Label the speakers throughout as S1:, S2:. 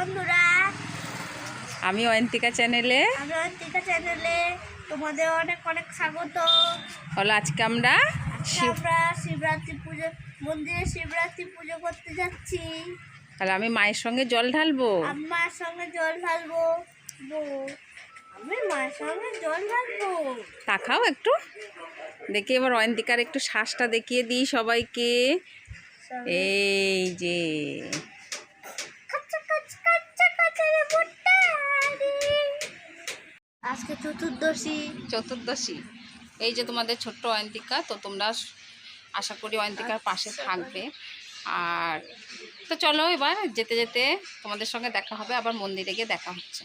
S1: বন্ধুরা
S2: আমি অয়ন্তিকা চ্যানেলে।
S1: আমি অন্তিকা চ্যানেলে তোমাদের অনেক অনেক স্বাগত।
S2: হলো আজকে আমরা
S1: আমরা শিবরাত্রি পুজো মন্দিরে শিবরাত্রি পুজো করতে যাচ্ছি।
S2: তাহলে আমি মায়ের সঙ্গে জল ঢালবো?
S1: মায়ের সঙ্গে জল ঢালবো। আমি মায়ের সঙ্গে জল ঢালবো।
S2: তাকাও একটু। দেখি এবার অয়ন্তিকার একটু শ্বাসটা দেখিয়ে দিই সবাইকে। এই যে।
S1: চতুর্দশী।
S2: চতুর্দশী। এই যে তোমাদের ছোট্ট অয়ন্তিকা তো তোমরা আশা করি অয়ন্তিকার পাশে থাকবে। আর তো চলো এবার যেতে যেতে তোমাদের সঙ্গে দেখা হবে আবার মন্দিরে গিয়ে দেখা হচ্ছে।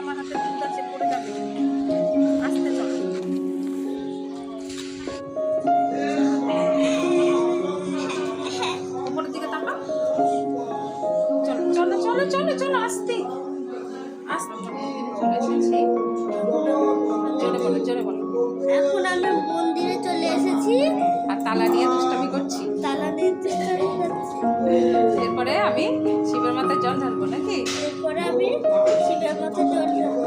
S2: আমার হাতে দুধ আছে পড়ে যাবে। চলো চলো আস্তে।
S1: এখন আমি মন্দিরে চলে এসেছি।
S2: আর তালা দিয়ে দুষ্টামি করছি।
S1: তালা
S2: এরপরে আমি শিবের মাথায় জল ঢালবো নাকি?
S1: এরপরে আমি শিবের মাথায় জল ঢালবো।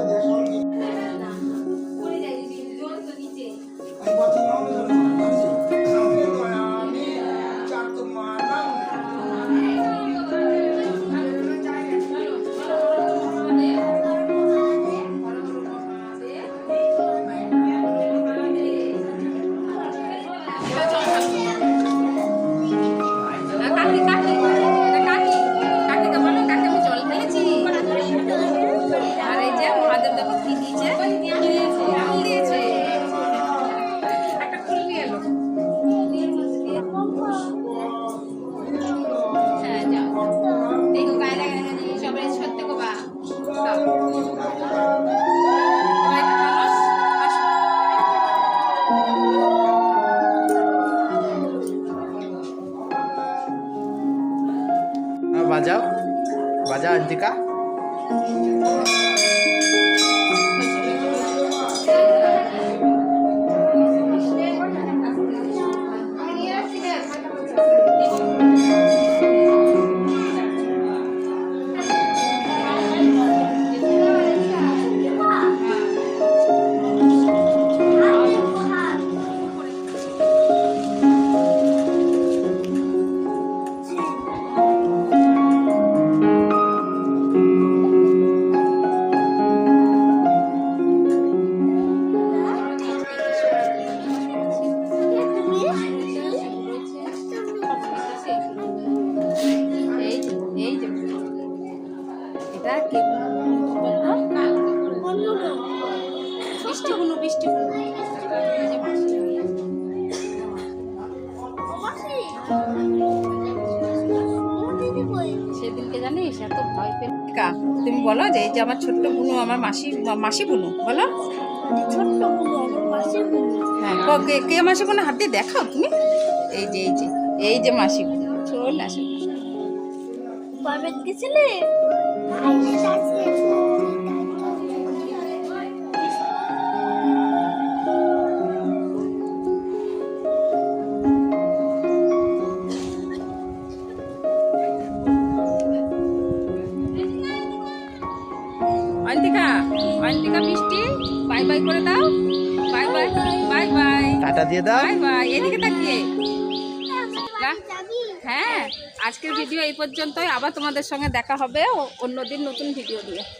S3: বাজাও বাজাও অন্তিকা
S2: কে বৃষ্টি বৃষ্টি
S1: মাসি?
S2: সেদিনকে জানিস এত ভয় পেল তুমি বলো যে এই যে আমার ছোট্ট বুনু আমার মাসি মাসি বুনু বলো
S1: ছোট্ট বুনু, আমার বুনু।
S2: হ্যাঁ কে কে মাসি বুনু হাত দিয়ে দেখাও তুমি এই যে এই যে এই যে মাসি বুনু চলে আসো
S1: কবে গেছিলে?
S2: অন্তিকা অন্তিকা মিষ্টি বাই বাই করে দাও। Bye bye bye bye.
S3: Tata দিয়ে দাও।
S2: বাই বাই এদিকে তাকিয়ে। না? হ্যাঁ আজকের ভিডিও এই পর্যন্তই আবার তোমাদের সঙ্গে দেখা হবে অন্যদিন নতুন ভিডিও দিয়ে